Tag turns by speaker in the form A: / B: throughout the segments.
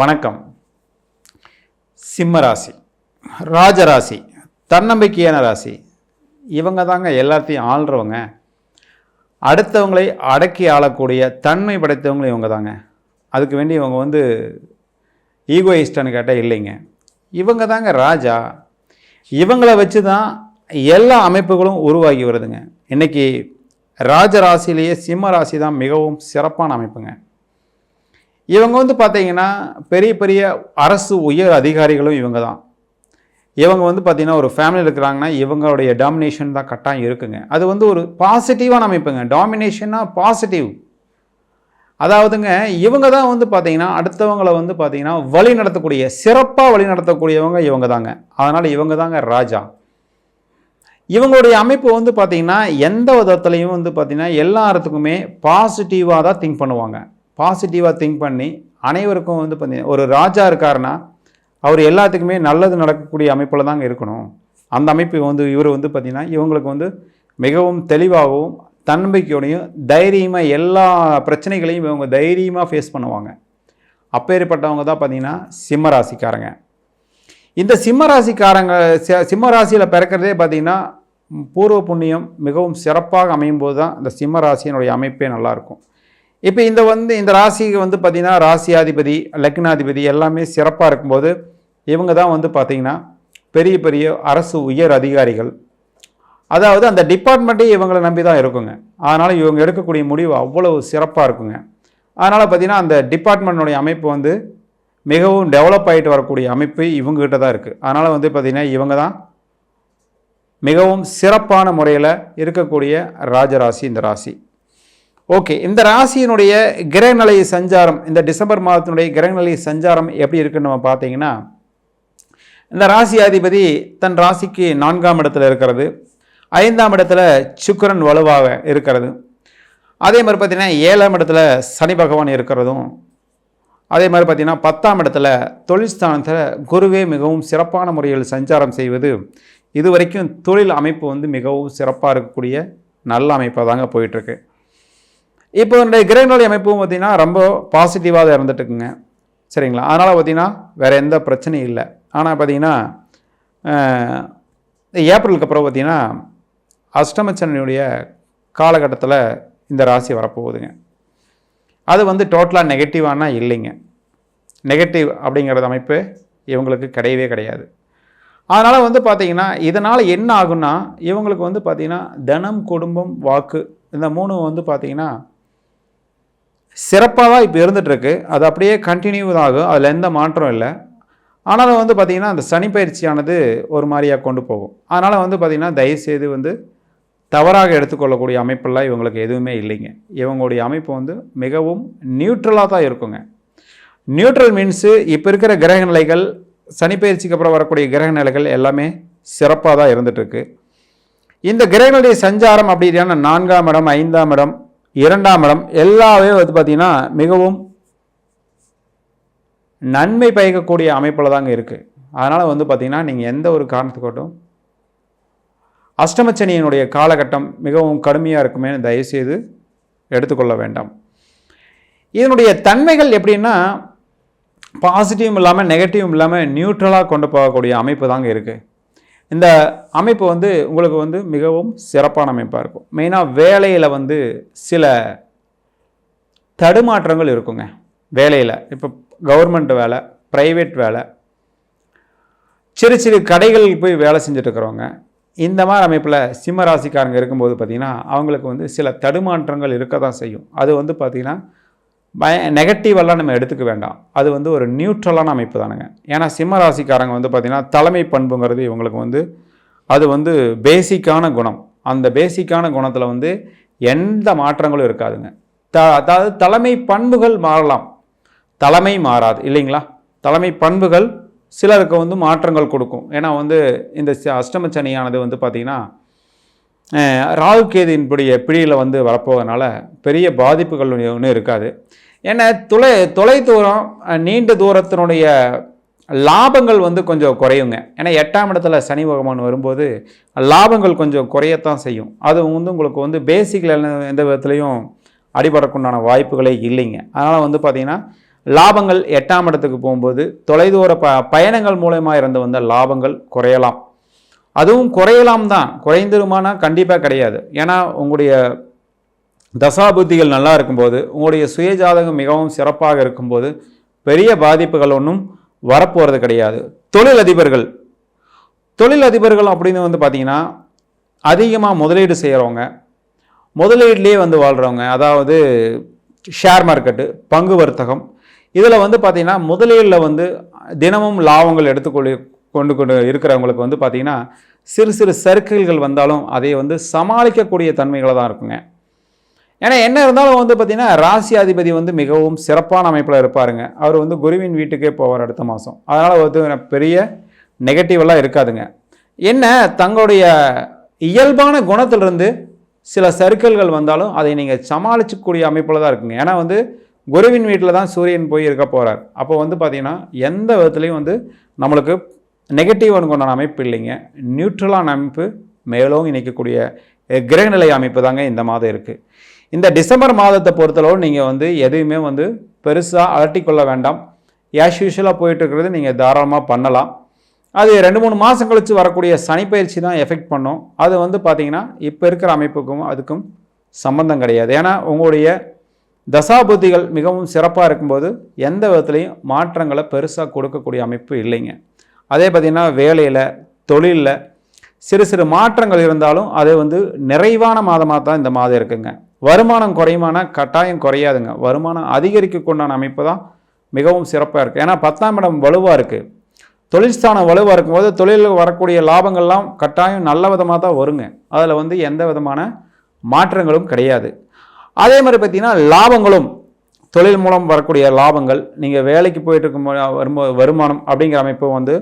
A: வணக்கம். சிம்ம ராஜராசி தன்னம்பிக்கையான ராசி இவங்க தாங்க எல்லாத்தையும் ஆள்றவங்க. அடுத்தவங்களை அடக்கி ஆளக்கூடிய தன்மை படைத்தவங்களும் இவங்க தாங்க அதுக்கு வேண்டி இவங்க வந்து ஈகோயிஸ்டான்னு கேட்டால் இல்லைங்க. இவங்க தாங்க ராஜா. இவங்களை வச்சு தான் எல்லா அமைப்புகளும் உருவாகி வருதுங்க. இன்றைக்கி ராஜராசிலேயே சிம்ம ராசி தான் மிகவும் சிறப்பான அமைப்புங்க. இவங்க வந்து பார்த்தீங்கன்னா பெரிய பெரிய அரசு உயர் அதிகாரிகளும் இவங்க தான் இவங்க வந்து பார்த்திங்கன்னா ஒரு ஃபேமிலியில் இருக்கிறாங்கன்னா இவங்களுடைய டாமினேஷன் தான் கட்டாயம் இருக்குங்க. அது வந்து ஒரு பாசிட்டிவான அமைப்புங்க. டாமினேஷன்னா பாசிட்டிவ் அதாவதுங்க இவங்க தான் வந்து பார்த்தீங்கன்னா அடுத்தவங்களை வந்து பார்த்தீங்கன்னா வழி நடத்தக்கூடிய சிறப்பாக வழி நடத்தக்கூடியவங்க இவங்க தாங்க அதனால் இவங்க தாங்க ராஜா. இவங்களுடைய அமைப்பு வந்து பார்த்திங்கன்னா எந்த விதத்துலையும் வந்து பார்த்திங்கன்னா எல்லாத்துக்குமே பாசிட்டிவாக தான் திங்க் பண்ணுவாங்க. பாசிட்டிவாக திங்க் பண்ணி அனைவருக்கும் வந்து பார்த்தீங்கன்னா ஒரு ராஜா இருக்காருன்னா அவர் எல்லாத்துக்குமே நல்லது நடக்கக்கூடிய அமைப்பில் தாங்க இருக்கணும். அந்த அமைப்பு வந்து இவர் வந்து பார்த்திங்கன்னா இவங்களுக்கு வந்து மிகவும் தெளிவாகவும் தன்னம்பிக்கையோடையும் தைரியமாக எல்லா பிரச்சனைகளையும் இவங்க தைரியமாக ஃபேஸ் பண்ணுவாங்க. அப்பேற்பட்டவங்க தான் பார்த்திங்கன்னா சிம்ம ராசிக்காரங்க. இந்த சிம்ம ராசிக்காரங்க சிம்ம ராசியில் பிறக்கிறதே பார்த்திங்கன்னா பூர்வ புண்ணியம் மிகவும் சிறப்பாக அமையும் போது தான் இந்த சிம்ம ராசியினுடைய அமைப்பே நல்லாயிருக்கும் இப்போ இந்த வந்து இந்த ராசிக்கு வந்து பார்த்திங்கன்னா ராசியாதிபதி லக்னாதிபதி எல்லாமே சிறப்பாக இருக்கும்போது இவங்க தான் வந்து பார்த்திங்கன்னா பெரிய பெரிய அரசு உயர் அதிகாரிகள். அதாவது அந்த டிபார்ட்மெண்ட்டே இவங்களை நம்பி தான் இருக்குங்க. அதனால் இவங்க எடுக்கக்கூடிய முடிவு அவ்வளவு சிறப்பாக இருக்குங்க. அதனால் பார்த்திங்கன்னா அந்த டிபார்ட்மெண்ட்டுடைய அமைப்பு வந்து மிகவும் டெவலப் ஆகிட்டு வரக்கூடிய அமைப்பு இவங்ககிட்ட தான் இருக்குது அதனால் வந்து பார்த்திங்கன்னா இவங்க தான் மிகவும் சிறப்பான முறையில் இருக்கக்கூடிய ராஜராசி இந்த ராசி. ஓகே இந்த ராசியினுடைய கிரகநிலை சஞ்சாரம் இந்த டிசம்பர் மாதத்தினுடைய கிரகநிலை சஞ்சாரம் எப்படி இருக்குன்னு நம்ம பார்த்தீங்கன்னா இந்த ராசி அதிபதி தன் ராசிக்கு நான்காம் இடத்துல இருக்கிறது. ஐந்தாம் இடத்துல சுக்கிரன் வலுவாக இருக்கிறது. அதே மாதிரி பார்த்திங்கன்னா ஏழாம் இடத்துல சனி பகவான் இருக்கிறதும் அதே மாதிரி பார்த்திங்கன்னா பத்தாம் இடத்துல தொழில் ஸ்தானத்தில் குருவே மிகவும் சிறப்பான முறையில் சஞ்சாரம் செய்வது இது வரைக்கும் தொழில் அமைப்பு வந்து மிகவும் சிறப்பாக இருக்கக்கூடிய நல்ல அமைப்பாக தாங்க போயிட்டுருக்கு இப்போ இந்த கிரகங்களுடைய அமைப்பும் பார்த்திங்கன்னா ரொம்ப பாசிட்டிவாக தான் இருந்துட்டுக்குங்க சரிங்களா? அதனால் பார்த்திங்கன்னா வேறு எந்த பிரச்சனையும் இல்லை. ஆனால் பார்த்திங்கன்னா ஏப்ரலுக்கு அப்புறம் பார்த்திங்கன்னா அஷ்டமச்சனியுடைய காலகட்டத்தில் இந்த ராசி வரப்போகுதுங்க. அது வந்து டோட்டலாக நெகட்டிவானா இல்லைங்க. நெகட்டிவ் அப்படிங்கிறது அமைப்பு இவங்களுக்கு கிடையவே கிடையாது. அதனால் வந்து பார்த்திங்கன்னா இதனால் என்ன ஆகும்னா இவங்களுக்கு வந்து பார்த்திங்கன்னா தனம் குடும்பம் வாக்கு இந்த மூணு வந்து பார்த்திங்கன்னா சிறப்பாக தான் இப்போ இருந்துகிட்ருக்கு அது அப்படியே கண்டினியூ ஆகும். அதில் எந்த மாற்றம் இல்லை. ஆனாலும் வந்து பார்த்திங்கன்னா அந்த சனி பயிற்சியானது ஒரு மாதிரியாக கொண்டு போகும். அதனால் வந்து பார்த்திங்கன்னா தயவுசெய்து வந்து தவறாக எடுத்துக்கொள்ளக்கூடிய அமைப்பெல்லாம் இவங்களுக்கு எதுவுமே இல்லைங்க. இவங்களுடைய அமைப்பு வந்து மிகவும் நியூட்ரலாக தான் இருக்குங்க. நியூட்ரல் மீன்ஸு இப்போ இருக்கிற கிரக நிலைகள் சனி பயிற்சிக்கு அப்புறம் வரக்கூடிய கிரக நிலைகள் எல்லாமே சிறப்பாக தான் இருந்துகிட்ருக்கு இந்த கிரகங்களுடைய சஞ்சாரம் அப்படின்னா நான்காம் இடம் ஐந்தாம் இடம் இரண்டாம் இடம். எல்லாமே வந்து பார்த்திங்கன்னா மிகவும் நன்மை பயக்கக்கூடிய அமைப்பில் தாங்க இருக்குது அதனால் வந்து பார்த்திங்கன்னா நீங்கள் எந்த ஒரு காரணத்துக்கோட்டும் அஷ்டமச்சனியினுடைய காலகட்டம் மிகவும் கடுமையாக இருக்குமே தயவுசெய்து எடுத்துக்கொள்ள வேண்டாம். இதனுடைய தன்மைகள் எப்படின்னா பாசிட்டிவும் இல்லாமல் நெகட்டிவும் இல்லாமல் நியூட்ரலாக கொண்டு போகக்கூடிய அமைப்பு தாங்க இருக்குது இந்த அமைப்பு வந்து உங்களுக்கு வந்து மிகவும் சிறப்பான அமைப்பாக இருக்கும். மெயினாக வேலையில் வந்து சில தடுமாற்றங்கள் இருக்குங்க. வேலையில். இப்போ கவர்மெண்ட் வேலை ப்ரைவேட் வேலை சிறு சிறு கடைகளுக்கு போய் வேலை செஞ்சுட்ருக்குறவங்க இந்த மாதிரி அமைப்பில் சிம்ம ராசிக்காரங்க இருக்கும்போது பார்த்திங்கன்னா அவங்களுக்கு வந்து சில தடுமாற்றங்கள் இருக்க தான் செய்யும். அது வந்து பார்த்திங்கன்னா பய நெகட்டிவெல்லாம் நம்ம எடுத்துக்க வேண்டாம். அது வந்து ஒரு நியூட்ரலான அமைப்பு தானுங்க. ஏன்னா சிம்ம ராசிக்காரங்க வந்து பார்த்திங்கன்னா தலைமை பண்புங்கிறது இவங்களுக்கு வந்து அது வந்து பேசிக்கான குணம். அந்த பேசிக்கான குணத்தில் வந்து எந்த மாற்றங்களும் இருக்காதுங்க. த அதாவது தலைமை பண்புகள் மாறலாம். தலைமை மாறாது. இல்லைங்களா? தலைமை பண்புகள் சிலருக்கு வந்து மாற்றங்கள் கொடுக்கும். ஏன்னா வந்து இந்த அஷ்டம சனியானது வந்து பார்த்திங்கன்னா ராகு கேதுவின்புடைய பிடியில் வந்து வரப்போகிறதுனால பெரிய பாதிப்புகள் ஒன்றும் இருக்காது. ஏன்னா தொலை தொலை தூரம் நீண்ட தூரத்தினுடைய லாபங்கள் வந்து கொஞ்சம் குறையுங்க. ஏன்னா எட்டாம் இடத்துல சனி பகவான் வரும்போது லாபங்கள் கொஞ்சம் குறையத்தான் செய்யும். அது வந்து உங்களுக்கு வந்து பேசிக்கில் எந்த விதத்துலையும் அடிபடக்குண்டான வாய்ப்புகளே இல்லைங்க. அதனால் வந்து பார்த்திங்கன்னா லாபங்கள் எட்டாம் இடத்துக்கு போகும்போது தொலைதூர ப பயணங்கள் மூலயமா இருந்து வந்த லாபங்கள் குறையலாம். அதுவும் குறையலாம் தான். குறைந்துருமானா கண்டிப்பாக கிடையாது. ஏன்னா உங்களுடைய தசாபுத்திகள் நல்லா இருக்கும்போது உங்களுடைய சுயஜாதகம் மிகவும் சிறப்பாக இருக்கும்போது பெரிய பாதிப்புகள் ஒன்றும் வரப்போகிறது கிடையாது. தொழிலதிபர்கள். தொழிலதிபர்கள் அப்படின்னு வந்து பார்த்திங்கன்னா அதிகமாக முதலீடு செய்கிறவங்க முதலீட்லேயே வந்து வாழ்கிறவங்க அதாவது ஷேர் மார்க்கெட்டு பங்கு வர்த்தகம் இதில் வந்து பார்த்திங்கன்னா முதலீடில் வந்து தினமும் லாபங்கள் எடுத்துக்கொள்ளி கொண்டு கொண்டு இருக்கிறவங்களுக்கு வந்து பார்த்திங்கன்னா சிறு சிறு சர்க்கிள்கள் வந்தாலும் அதை வந்து சமாளிக்கக்கூடிய தன்மைகளை தான் இருக்குங்க. ஏன்னா என்ன இருந்தாலும் வந்து பார்த்திங்கன்னா ராசி அதிபதி வந்து மிகவும் சிறப்பான அமைப்பில் இருப்பாருங்க. அவர் வந்து குருவின் வீட்டுக்கே போவார் அடுத்த மாதம். அதனால் வந்து பெரிய நெகட்டிவெல்லாம் இருக்காதுங்க. என்ன? தங்களுடைய இயல்பான குணத்திலிருந்து சில சர்க்கிள்கள் வந்தாலும் அதை நீங்கள் சமாளிக்கக்கூடிய அமைப்பில் தான் இருக்குங்க. ஏன்னா வந்து குருவின் வீட்டில் தான் சூரியன் போய் இருக்க போகிறார் அப்போ வந்து பார்த்திங்கன்னா எந்த விதத்துலேயும் வந்து நம்மளுக்கு நெகட்டிவ் கொண்டான அமைப்பு இல்லைங்க. நியூட்ரலான அமைப்பு மேலும் இணைக்கக்கூடிய கிரகநிலை அமைப்பு தாங்க இந்த மாதம் இருக்குது இந்த டிசம்பர் மாதத்தை பொறுத்தளவு நீங்கள் வந்து எதையுமே வந்து பெருசாக அலட்டிக்கொள்ள வேண்டாம். ஏஷ் யூஷுவலாக போயிட்டுருக்கிறது நீங்கள் தாராளமாக பண்ணலாம். அது ரெண்டு மூணு மாதம் கழித்து வரக்கூடிய சனிப்பயிற்சி தான் எஃபெக்ட் பண்ணும். அது வந்து பார்த்தீங்கன்னா இப்போ இருக்கிற அமைப்புக்கும் அதுக்கும் சம்பந்தம் கிடையாது. ஏன்னா உங்களுடைய தசாபுத்திகள் மிகவும் சிறப்பாக இருக்கும்போது எந்த விதத்துலையும் மாற்றங்களை பெருசாக கொடுக்கக்கூடிய அமைப்பு இல்லைங்க. அதே பார்த்திங்கன்னா வேலையில் தொழிலில் சிறு சிறு மாற்றங்கள் இருந்தாலும் அது வந்து நிறைவான மாதமாக தான் இந்த மாதம் இருக்குங்க. வருமானம் குறையுமானா கட்டாயம் குறையாதுங்க. வருமானம் அதிகரிக்கக்குண்டான அமைப்பு தான் மிகவும் சிறப்பாக இருக்குது ஏன்னா பத்தாம் இடம் வலுவாக இருக்குது தொழில்ஸ்தானம் வலுவாக இருக்கும்போது தொழிலில் வரக்கூடிய லாபங்கள்லாம் கட்டாயம் நல்ல விதமாக தான் வருங்க. அதில் வந்து எந்த விதமான மாற்றங்களும் கிடையாது. அதே மாதிரி பார்த்திங்கன்னா லாபங்களும் தொழில் மூலம் வரக்கூடிய லாபங்கள் நீங்கள் வேலைக்கு போயிட்டு இருக்கும் வருமானம் அப்படிங்கிற அமைப்பு வந்து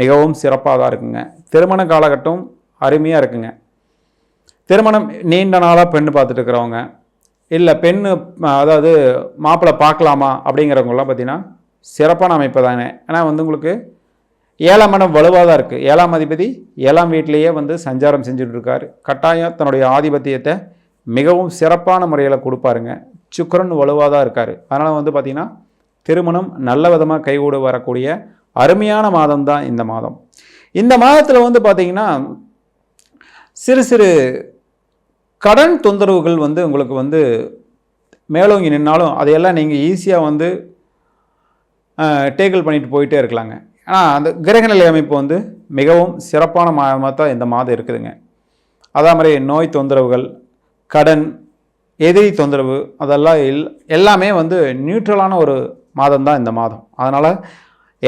A: மிகவும் சிறப்பாக தான் இருக்குங்க. திருமண காலகட்டம் அருமையாக இருக்குங்க. திருமணம் நீண்ட நாளாக பெண்ணு பார்த்துட்டு இருக்கிறவங்க. இல்லை பெண்ணு அதாவது மாப்பிள்ளை பார்க்கலாமா அப்படிங்கிறவங்களாம் பார்த்தீங்கன்னா சிறப்பான அமைப்பு தானே. ஏன்னா வந்து உங்களுக்கு ஏழாம் மனம் வலுவாக தான் இருக்குது ஏழாம் அதிபதி ஏழாம் வீட்டிலேயே வந்து சஞ்சாரம் செஞ்சுட்டு இருக்கார். கட்டாயம் தன்னுடைய ஆதிபத்தியத்தை மிகவும் சிறப்பான முறையில் கொடுப்பாருங்க. சுக்கரன் வலுவாக தான் இருக்கார். அதனால் வந்து பார்த்திங்கன்னா திருமணம் நல்ல விதமாக கைகூட வரக்கூடிய அருமையான மாதம் தான் இந்த மாதம். இந்த மாதத்தில் வந்து பார்த்திங்கன்னா சிறு சிறு கடன் தொந்தரவுகள் வந்து உங்களுக்கு வந்து மேலோங்கி நின்னாலும் அதையெல்லாம் நீங்கள் ஈஸியாக வந்து டேக்கிள் பண்ணிட்டு போயிட்டே இருக்கலாங்க. ஆனால் அந்த கிரகநிலை அமைப்பு வந்து மிகவும் சிறப்பான மாதமாக தான் இந்த மாதம் இருக்குதுங்க. அதே மாதிரி நோய் தொந்தரவுகள் கடன் எதிரி தொந்தரவு அதெல்லாம் எல் எல்லாமே வந்து நியூட்ரலான ஒரு மாதம் தான் இந்த மாதம். அதனால்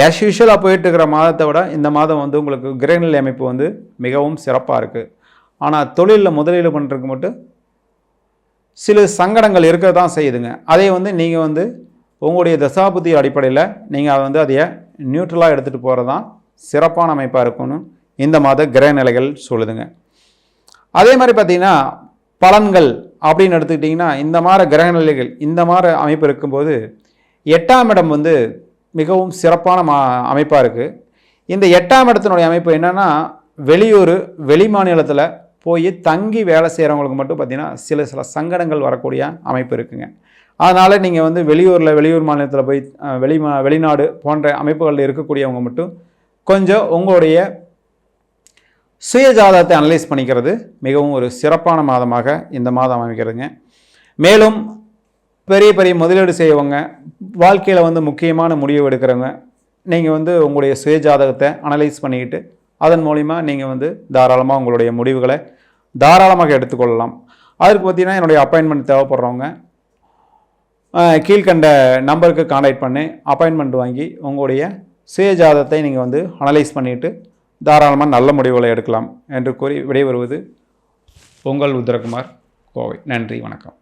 A: ஆஸ் யூஷுவலாக போயிட்டு இருக்கிற மாதத்தை விட இந்த மாதம் வந்து உங்களுக்கு கிரகநிலை அமைப்பு வந்து மிகவும் சிறப்பாக இருக்குது ஆனால் தொழிலில் முதலீடு பண்ணுறதுக்கு மட்டும் சில சங்கடங்கள் இருக்க தான் செய்யுதுங்க. அதை வந்து நீங்கள் வந்து உங்களுடைய தசாபுத்தி அடிப்படையில் நீங்கள் அதை வந்து அதைய நியூட்ரலாக எடுத்துகிட்டு போகிறது தான் சிறப்பான அமைப்பாக இருக்கும்னு இந்த மாத கிரக நிலைகள் சொல்லுதுங்க. அதே மாதிரி பார்த்திங்கன்னா பலன்கள் அப்படின்னு எடுத்துக்கிட்டிங்கன்னா இந்த மாதிரி கிரக நிலைகள் இந்த மாதிரி அமைப்பு இருக்கும்போது எட்டாம் இடம் வந்து மிகவும் சிறப்பான மா அமைப்பாக இருக்குது இந்த எட்டாம் இடத்தினுடைய அமைப்பு என்னென்னா வெளியூர் வெளி மாநிலத்தில் போய் தங்கி வேலை செய்கிறவங்களுக்கு மட்டும் பார்த்திங்கன்னா சில சில சங்கடங்கள் வரக்கூடிய அமைப்பு இருக்குங்க. அதனால் நீங்கள் வந்து வெளியூரில் வெளியூர் மாநிலத்தில் போய் வெளி மா வெளிநாடு போன்ற அமைப்புகளில் இருக்கக்கூடியவங்க மட்டும் கொஞ்சம் உங்களுடைய சுயஜாதகத்தை அனலைஸ் பண்ணிக்கிறது மிகவும் ஒரு சிறப்பான மாதமாக இந்த மாதம் அமைக்கிறதுங்க மேலும் பெரிய பெரிய முதலீடு செய்வங்க வாழ்க்கையில் வந்து முக்கியமான முடிவு எடுக்கிறவங்க நீங்கள் வந்து உங்களுடைய சுயஜாதகத்தை அனலைஸ் பண்ணிக்கிட்டு அதன் மூலிமா நீங்கள் வந்து தாராளமாக உங்களுடைய முடிவுகளை தாராளமாக எடுத்துக்கொள்ளலாம். அதற்கு பார்த்தீங்கன்னா என்னுடைய அப்பாயின்மெண்ட் தேவைப்படுறவங்க கீழ்கண்ட கீழ்க்கண்ட நம்பருக்கு காண்டாக்ட் பண்ணி அப்பாயின்மெண்ட் வாங்கி உங்களுடைய சுயஜாதத்தை நீங்கள் வந்து அனலைஸ் பண்ணிவிட்டு தாராளமாக நல்ல முடிவுகளை எடுக்கலாம் என்று கூறி விடைபெறுவது உங்கள் உத்தரகுமார் கோவை. நன்றி வணக்கம்.